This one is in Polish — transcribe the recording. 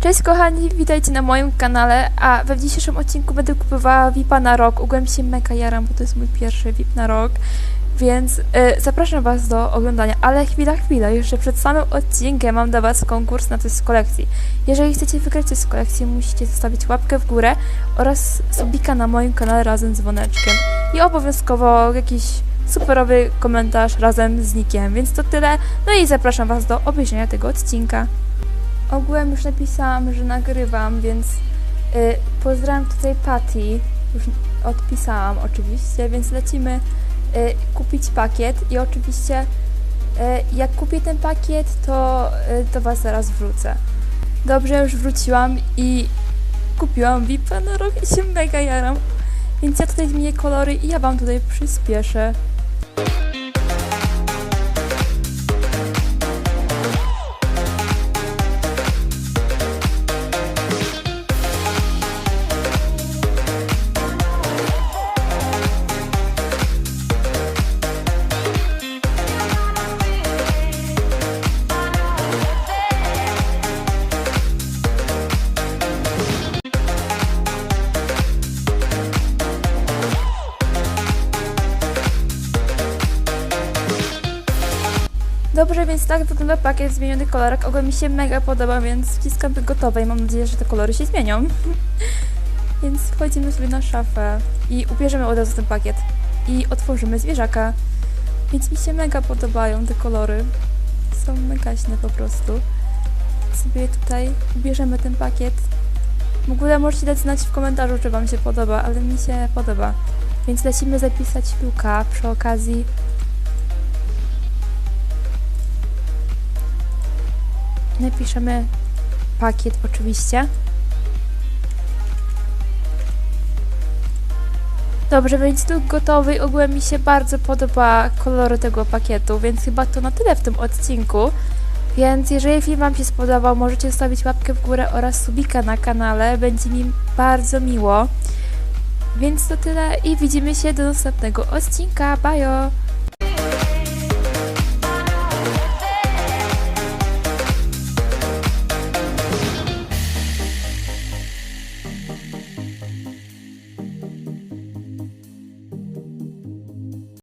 Cześć kochani, witajcie na moim kanale, a we dzisiejszym odcinku będę kupowała VIPa na rok. Ogółem się mega jaram, bo to jest mój pierwszy VIP na rok, więc e, zapraszam Was do oglądania. Ale chwila, chwila, jeszcze przed samym odcinkiem mam dla Was konkurs na coś z kolekcji. Jeżeli chcecie wygrać coś z kolekcji, musicie zostawić łapkę w górę oraz subika na moim kanale razem z dzwoneczkiem. I obowiązkowo jakiś superowy komentarz razem z nikiem, więc to tyle. No i zapraszam Was do obejrzenia tego odcinka. Ogółem już napisałam, że nagrywam, więc y, pozdrawiam tutaj Patty. Już odpisałam oczywiście, więc lecimy y, kupić pakiet i oczywiście y, jak kupię ten pakiet, to do Was zaraz wrócę. Dobrze, już wróciłam i kupiłam VIP na rok i się mega jaram. Więc ja tutaj zmienię kolory i ja Wam tutaj przyspieszę. Dobrze, więc tak wygląda pakiet w zmienionych kolorach. Ogólnie mi się mega podoba, więc wciskam gotowe i mam nadzieję, że te kolory się zmienią. więc wchodzimy sobie na szafę i ubierzemy od razu ten pakiet. I otworzymy zwierzaka. Więc mi się mega podobają te kolory. Są megaśne po prostu. Sobie tutaj ubierzemy ten pakiet. W ogóle możecie dać znać w komentarzu, czy Wam się podoba, ale mi się podoba. Więc lecimy zapisać Luka przy okazji Napiszemy pakiet oczywiście. Dobrze, więc tu gotowy. Ogółem mi się bardzo podoba kolor tego pakietu, więc chyba to na tyle w tym odcinku. Więc jeżeli film Wam się spodobał, możecie zostawić łapkę w górę oraz subika na kanale. Będzie mi bardzo miło. Więc to tyle i widzimy się do następnego odcinka. Bajo!